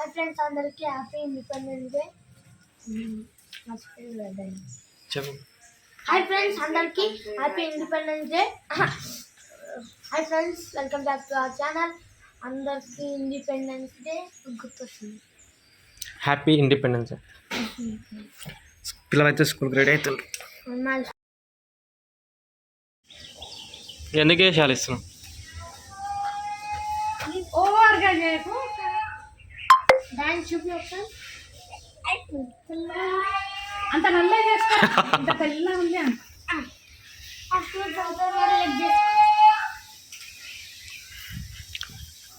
Hi friends అందరికీ happy independence day hi friends అందరికీ happy independence day hi friends welcome back to our channel అందరికీ independence day గుర్తొస్తుంది. Happy independence పిల్లలైతే స్కూల్కి ready అవుతుండ్రు ఎందుకే శాల ఇస్తున్నాం ఓవర్గా చేయకు. డాన్స్ చూపి ఒకసారి. అంత నల్ల చేస్తా ఇంత తెల్ల ఉంది అంత.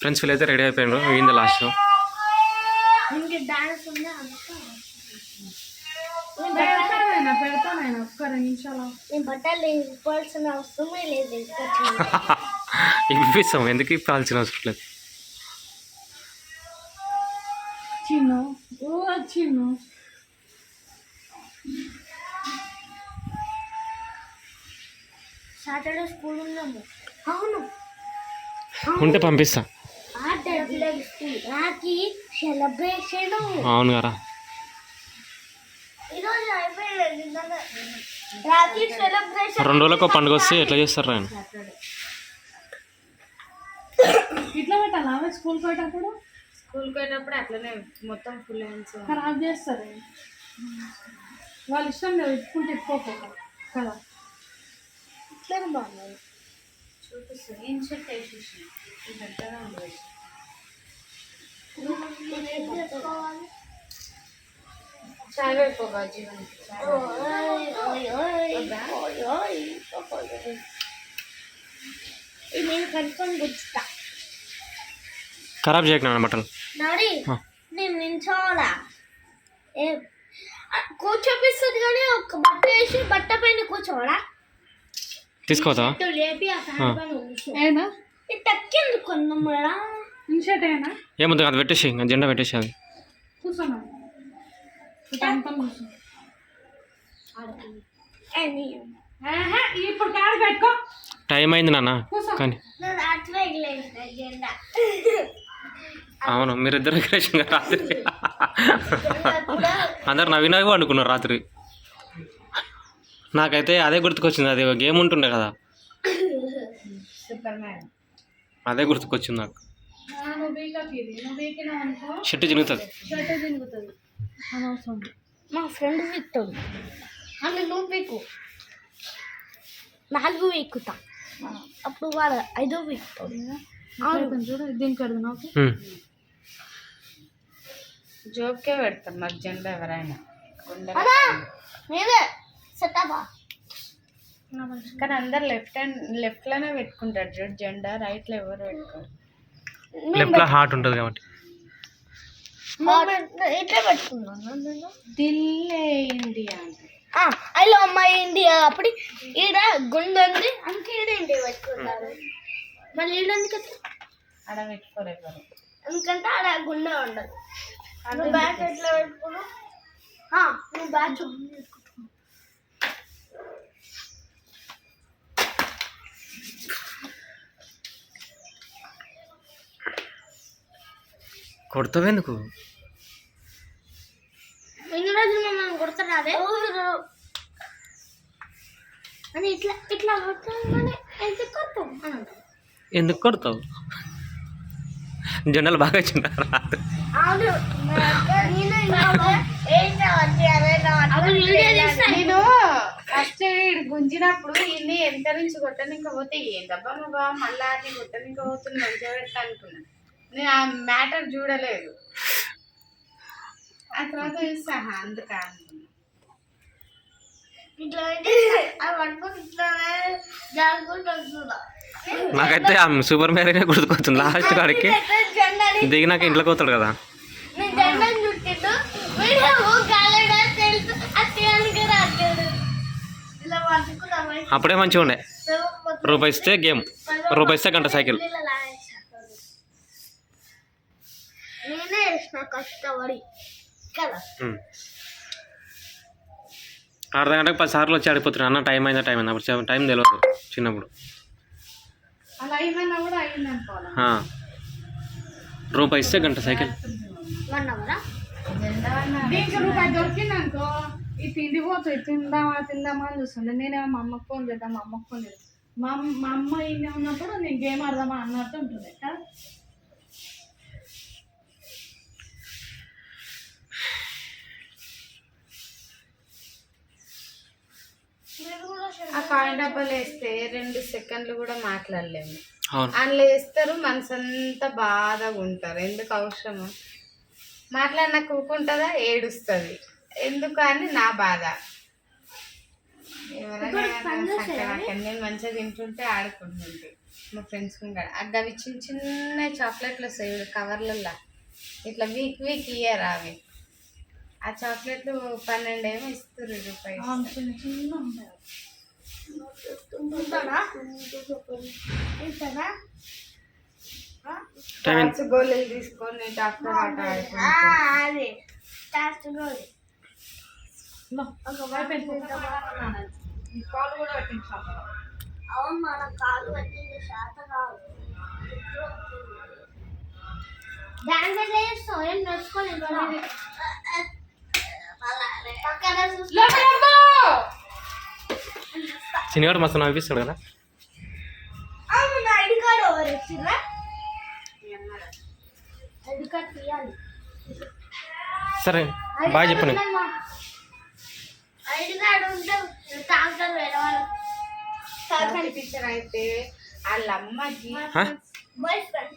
ఫ్రెండ్స్ వీళ్ళైతే రెడీ అయిపోయిండ్రు అయింది అంతా. లేదు. ఇప్పిస్తాం. ఎందుకు ఇప్పాల్సిన అవసరం లేదు? చిన్ను ఓ చిన్ను సాటర్డే స్కూల్ ఉన్నాము అవును. ఉంటే పంపిస్తా. Saturday school. రాకి సెలబ్రేషన్ అవును కదా. రెండు రోజులకు పండుగ వస్తే ఎట్లా చేస్తారు ఆయన? ఇట్లా పెట్టాలా ఆమె స్కూల్కి పోయేటప్పుడు? స్కూల్కి పోయినప్పుడు అట్లనే మొత్తం ఫుల్ హ్యాండ్స్. ఖరాబ్ చేస్తారు. వాళ్ళ ఇష్టం లేదు ఇప్పుడు తిప్పుకోక కదా. ఇట్లా బాగున్నాయి చూపిస్తుంది ఇన్షర్ట్ వేసేసి? ఇది పెద్దగా ఉండదు చాయ్ అయిపోగా జీవన్ నేను కనుక్కొని గుర్తుతా. ఖరాబ్ చేయకుండా బట్టలు. నాడి ఆ. నేను నించోవాలా కూర్చోపిస్తుంది కానీ ఒక బట్ట వేసి బట్ట పైన కూర్చోవాలా? తీసుకోవద్దా ఇటు లేపి తక్కింది ఏనా? ఏముంది అది పెట్టేసి జెండా పెట్టేసి అది. ఇప్పుడు కాడు పెట్టుకో. టైం అయింది నాన్న. కానీ అవును మీరిద్దరు ఎగరేసిన రాత్రి. అందరు నవ్వినవి అనుకున్నారు రాత్రి. నాకైతే అదే గుర్తుకొచ్చింది అది గేమ్ ఉంటుండే కదా. సూపర్ మ్యాన్ అదే గుర్తుకొచ్చింది నాకు. షర్ట్ చినుగుతుంది తిరుగుతుంది మా ఫ్రెండ్ వీక్తాడు ఆమె నువ్వు వీకు. నాలుగు వీకుతా అప్పుడు వాడు ఐదో అవును చూడు దీనికి పెడదు జోబ్కే పెడతారు మాకు జెండా ఎవరైనా. కానీ అందరు లెఫ్ట్ హ్యాండ్ లెఫ్ట్లోనే పెట్టుకుంటారు చూడు జెండా రైట్లో ఎవరు పెట్టుకోరు. లెఫ్ట్లో హార్ట్ ఉంటుంది కాబట్టి. ఇట్లా పెట్టుకున్నాను నేను దిల్లే ఇండియా అంటే. I love my India. అప్పుడు ఈడ గుండె ఉంది. అందుకే ఈడ ఇండియా పెట్టుకుంటారు. మళ్ళీ ఈడ ఆడ పెట్టుకోరు ఎవరు. ఎందుకంటే ఆడ గుండె ఉండదు. నువ్వు ఎట్లా పెట్టుకున్నావు? కొడతావెందుకు? ఎన్ని రోజులు మమ్మల్ని కొడతారాదే? అని ఇట్లా ఇట్లా ఎందుకు కొడతాం? అని అంటారు. ఎందుకు కొడతావు? జెండాలు బాగా వచ్చింటారు నేను ఫస్ట్ గుంజినప్పుడు ఇన్ని ఎంత నుంచి కొట్టనిక పోతే ఏందబ్బా నువ్వు? మళ్ళా అది కొట్టనిక పోతుంది మంచిగా పెడతా అనుకున్నా. నేను ఆ మ్యాటర్ చూడలేదు. ఆ తర్వాత "ఆహా, అందుకా అనుకున్నా ఇట్లా పెట్టి అది పట్టుకొని ఇట్లా జాగ్రత్త వస్తుందా నాకైతే సూపర్ మ్యారీనే గుర్తుకొస్తుంది. లాస్ట్ కాడికి దిగినాక ఇంట్లోకి పోతాడు కదా. అప్పుడే మంచిగా ఉండే. రూపాయి ఇస్తే గేమ్. రూపాయి ఇస్తే గంట సైకిల్. నేనే కష్టపడి. కదా. అర్ధ గంటకు పది సార్లు వచ్చి ఆడిపోతున్నాడు అన్న టైం అయిందా టైం అయిందా? అప్పుడు టైం తెలియదు చిన్నప్పుడు. రూపాయి ఇస్తే గంట సైకిల్. అర్థం వన్ అవరా? జెండా అన్న దీనికి రూపాయి దొరికింది అనుకో ఈ తిండి పోతుంది తిందామా తిందామా అని చూస్తుండే. నేనేమో మా అమ్మకి ఫోన్ చేద్దాం మా అమ్మకి ఫోన్ చేద్దాం. మా అమ్మ మా అమ్మ ఈయన ఉన్నప్పుడు నేను గేమ్ ఆడదామా అన్నట్టు ఉంటుంది కదా ఆ కాయిన్ డబ్బాలు వేస్తే రెండు సెకండ్లు కూడా మాట్లాడలేము. అవును. అందులో వేస్తారు మనసంతా బాధగా ఉంటారు ఎందుకు అవసరము? మాట్లాడినా కూకుంటుందా? ఏడుస్తుంది. ఎందుకు అని నా బాధ. నేను మంచిగా తింటుంటే ఆడుకుంటుంటే మా ఫ్రెండ్స్ కూడా అవి చిన్న చిన్న చాక్లెట్లు వస్తాయి కవర్లలో ఇట్లా వీక్ వీక్ ఇయ్యరు అవి. ఆ చాక్లెట్లు పన్నెండు ఏమో ఇస్తారు రూపాయలు గోళీలు తీసుకొని డాక్టర్ ఆట. ఈ కాలు కూడా పెట్టించాలి అవును మన కాలు పట్టింది. శాత కాదు ఎట్లా చేస్తావు ఏం నేర్చుకోలేదు కదా పక్కన చూస్తా చిన్నగాడు మస్తు నవ్విస్తాడు కదా? అవును నా ఐడి కార్డు ఎవరు ఇచ్చిర్రా? ఐడి కార్డు తీయాలి. సరే బాయ్ చెప్పు నీకు ఐడి కార్డు ఉంటే ట్రాన్స్ఫర్ వేరే వాళ్ళు. సరస్వతి టీచర్ అయితే వాళ్ళ అమ్మకి హా? బాయ్ ఫ్రెండ్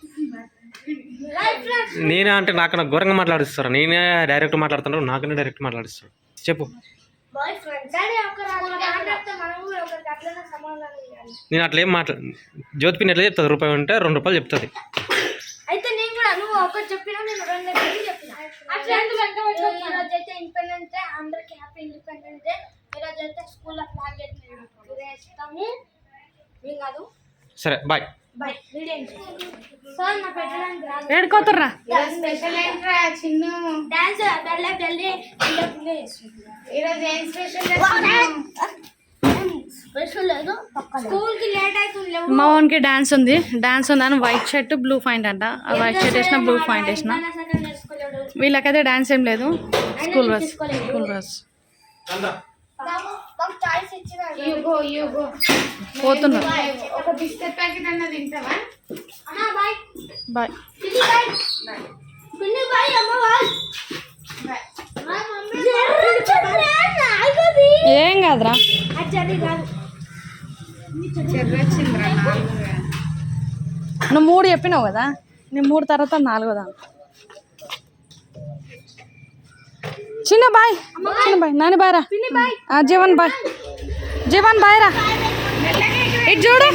రైట్ ఫ్రెండ్స్ నేనే అంటే నాకన్నా ఘోరంగా మాట్లాడిస్తారు? నేనే డైరెక్ట్ మాట్లాడుతున్నాడు నాకనే డైరెక్ట్ మాట్లాడిస్తాడు చెప్పు. బాయ్ ఫ్రెండ్ డాడీ ఒక మాట్లాడితే. మనం కూడా ఒకరికి అట్లనే సమాధానం ఇవ్వాలి నేను అట్లా ఏం మాట్లా జ్యోతిపిన్ ఎట్లా చెప్తుంది? రూపాయి ఉంటే రెండు రూపాయలు చెప్తుంది. అయితే నేను కూడా నువ్వు ఒకటి చెప్పినా నేను రెండు చెప్పి చెప్పిన. అట్లా ఈరోజు అయితే ఇండిపెండెన్స్ డే అందరికి హ్యాపీ ఇండిపెండెన్స్ డే ఈరోజు అయితే స్కూల్లో ఫ్లాగ్ వేస్తాము ఏం కాదు. సరే బాయ్ ఏడుకోతుర్రా. ఈరోజు స్పెషల్ ఏంట్రా చిన్ను. డాన్స్ బెల్ల బెల్లి పిల్ల చేస్తుంది ఈరోజు ఏం స్పెషల్ స్పెషల్ లేదు. స్కూల్కి లేట్ అవుతుంది లేవు మా ఓన్కి డాన్స్ ఉంది. డాన్స్ ఉందని వైట్ షర్ట్ బ్లూ పాయింట్ అంట. ఆ వైట్ షర్ట్ వేసిన బ్లూ పాయింట్ వేసిన. వీళ్ళకైతే డాన్స్ ఏం లేదు. స్కూల్ డ్రెస్ స్కూల్ ఇచ్చిన యూగో యూగో పోతున్నారు ఒక బిస్కెట్ ప్యాకెట్ అన్న తింటావా? అన్నా బాయ్. బాయ్. పిన్ని బాయ్. పిన్ని బాయ్ అమ్మ బాయ్. మా మమ్మీ ఆగది ఏం కాదురా నువ్వు మూడు చెప్పినావు కదా? నేను మూడు తర్వాత నాలుగోదా చిన్న బాయ్. చిన్న బాయ్. నాని బాయ్ రా. ఆ, జీవన్ బాయ్. జీవన్ బాయరా ఇటు చూడు.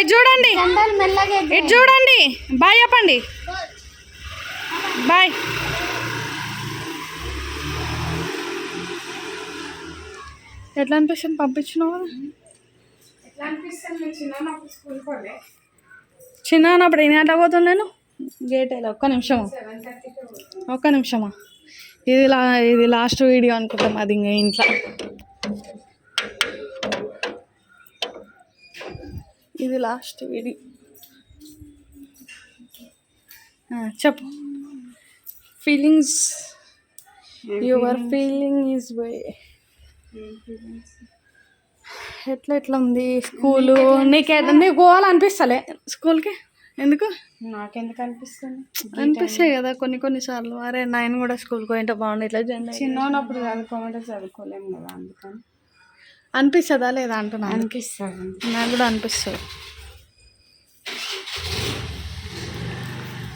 ఇటు చూడండి. ఇటు చూడండి. బాయ్ చెప్పండి. బాయ్ ఎట్లా అనిపిస్తుంది? పంపించినావు? చిన్న నాకు స్కూల్ పోలే పోతుంది నేను? గేట్ వెళ్ళా ఒక్క నిమిషమా ఒక్క నిమిషమా ఇది లా ఇది లాస్ట్ వీడియో అనుకుంటాం అది ఇంకా ఇంట్లో. ఇది లాస్ట్ వీడియో చెప్పు. Feelings your feeling is way ఎట్లా ఎట్లా ఉంది? స్కూలు నీకే నీకు పోవాలనిపిస్తలే. స్కూల్కి ఎందుకు? నాకెందుకు అనిపిస్తుంది? అనిపిస్తాయి కదా కొన్ని కొన్ని సార్లు. అరే నైన్ కూడా స్కూల్కి పోయింటే బాగుండు. ఇట్లా జెండా చిన్న ఉన్నప్పుడు చదువుకోమంటే చదువుకోలేము కదా అందుకని. అనిపిస్తుందా లేదా అంటున్నాను అనిపిస్తుంది నాకు కూడా అనిపిస్తుంది.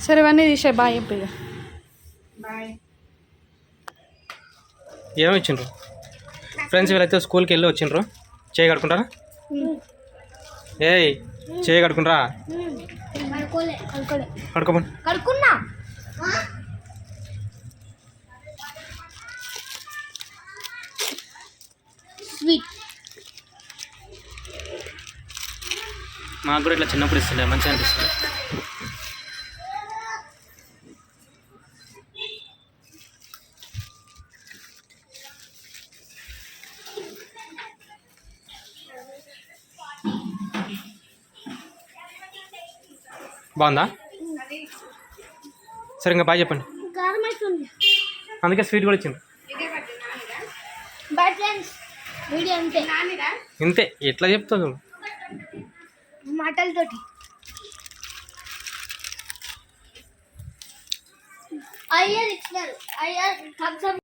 సరే ఇవన్నీ తీసే బాయ్ చెప్పు బాయ్. ఏమి ఇచ్చిండ్రు? ఫ్రెండ్స్ వీళ్ళైతే స్కూల్కి వెళ్ళి వచ్చిండ్రు. చేయి కడుకుంటారా ఏయ్ చేయి కడుకుంటారా కడుకోమని మాకు కూడా ఇట్లా చిన్నప్పుడు ఇస్తుండే మంచిగా అనిపిస్తుంది బాగుందా? సరే ఇంకా బాయ్ చెప్పండి. అందుకే స్వీట్ కూడా ఇచ్చింది ఇంతే ఎట్లా చెప్తావు మాటలతోటి అయ్యారు ఇచ్చినారు అయ్యారు